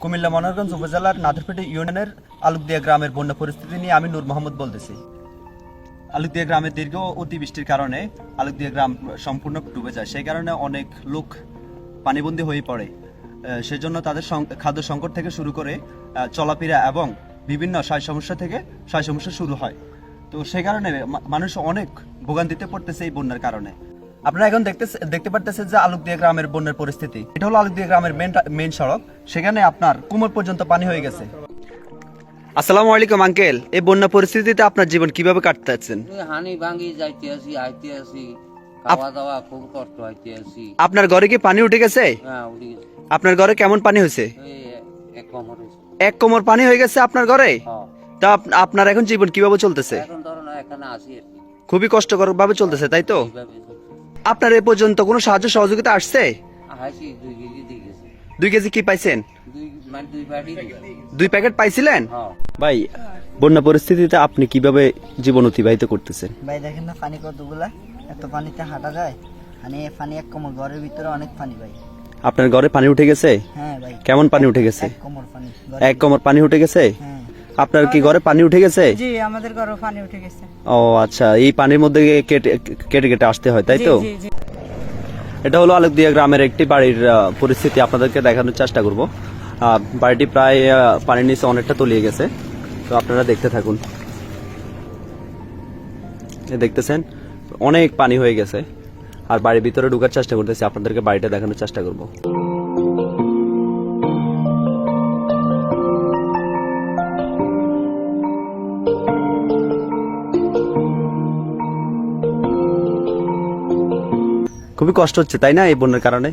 কুমিল্লা মনোরগঞ্জ উপজেলার নাদরপেটে ইউনিয়নের আলুকদিয়া গ্রামের বন্যা পরিস্থিতি নিয়ে আমি নূর মোহাম্মদ বলতেছি। আলুকদিয়া গ্রামের দীর্ঘ অতিবৃষ্টির কারণে আলুকদিয়া গ্রাম সম্পূর্ণ ডুবে যায়। সেই কারণে অনেক লোক পানিবন্দী হয়ে পড়ে। সেজন্য তাদের খাদ্য সংকট থেকে শুরু করে আহ, চলাফেরা এবং বিভিন্ন স্বাস্থ্য সমস্যা থেকে স্বাস্থ্য সমস্যা শুরু হয়। তো সেই কারণে মানুষ অনেক ভোগান্তিতে পড়তেছে এই বন্যার কারণে। আপনারা এখন দেখতে দেখতে পারতেছেন যে আলুকদিয়া গ্রামের বন্যার পরিস্থিতি। এটা হলো আলুকদিয়া গ্রামের মেন মেন সড়ক। সেখানে আপনার কোমর পর্যন্ত পানি হয়ে গেছে। আসসালামু আলাইকুম আঙ্কেল। এই বন্যা পরিস্থিতিতে আপনার জীবন কীভাবে হানি ভাঙি যাইতে আসি আইতে আসি। খাওয়া দাওয়া খুব কষ্ট হইতে আসি। আপনার ঘরে কি পানি উঠে গেছে? হ্যাঁ উড়ি গেছে। আপনার ঘরে কেমন পানি হয়েছে? এক কমর হয়েছে। এক কোমর পানি হয়ে গেছে আপনার ঘরে? হ্যাঁ। তা আপনার এখন জীবন কীভাবে চলতেছে? এখন ধরো না এখানে আসি খুবই কষ্টকর ভাবে চলতেছে তাই তো। আপনার এ পর্যন্ত কোনো সাহায্য সহযোগিতা আসছে? দুই কেজি কি পাইছেন? দুই মানে প্যাকেট পাইছিলেন? হ্যাঁ। ভাই বন্যা পরিস্থিতিতে আপনি কীভাবে জীবন অতিবাহিত করতেছেন? ভাই দেখেন না পানি কতগুলা? এত পানিতে হাঁটা যায়? মানে পানি এক কোমর ঘরের ভিতরে অনেক পানি ভাই। আপনার ঘরে পানি উঠে গেছে? হ্যাঁ ভাই। কেমন পানি উঠে গেছে? এক কোমর পানি এক কোমর পানি উঠে গেছে? হ্যাঁ। আপনার কি ঘরে পানি উঠে গেছে? জি আমাদের ঘরে পানি উঠে গেছে। ও আচ্ছা এই পানির মধ্যে কেটে কেটে কেটে আসতে হয় তাই তো? এটা হলো আলোকদিয়া গ্রামের একটি বাড়ির পরিস্থিতি আপনাদেরকে দেখানোর চেষ্টা করব। বাড়িটি প্রায় পানির নিচে অনেকটা তলিয়ে গেছে। তো আপনারা দেখতে থাকুন। দেখতেছেন অনেক পানি হয়ে গেছে। আর বাড়ির ভিতরে ঢোকার চেষ্টা করতেছি আপনাদেরকে বাড়িটা দেখানোর চেষ্টা করব। খুবই কষ্ট হচ্ছে তাই না এই বন্যার কারণে?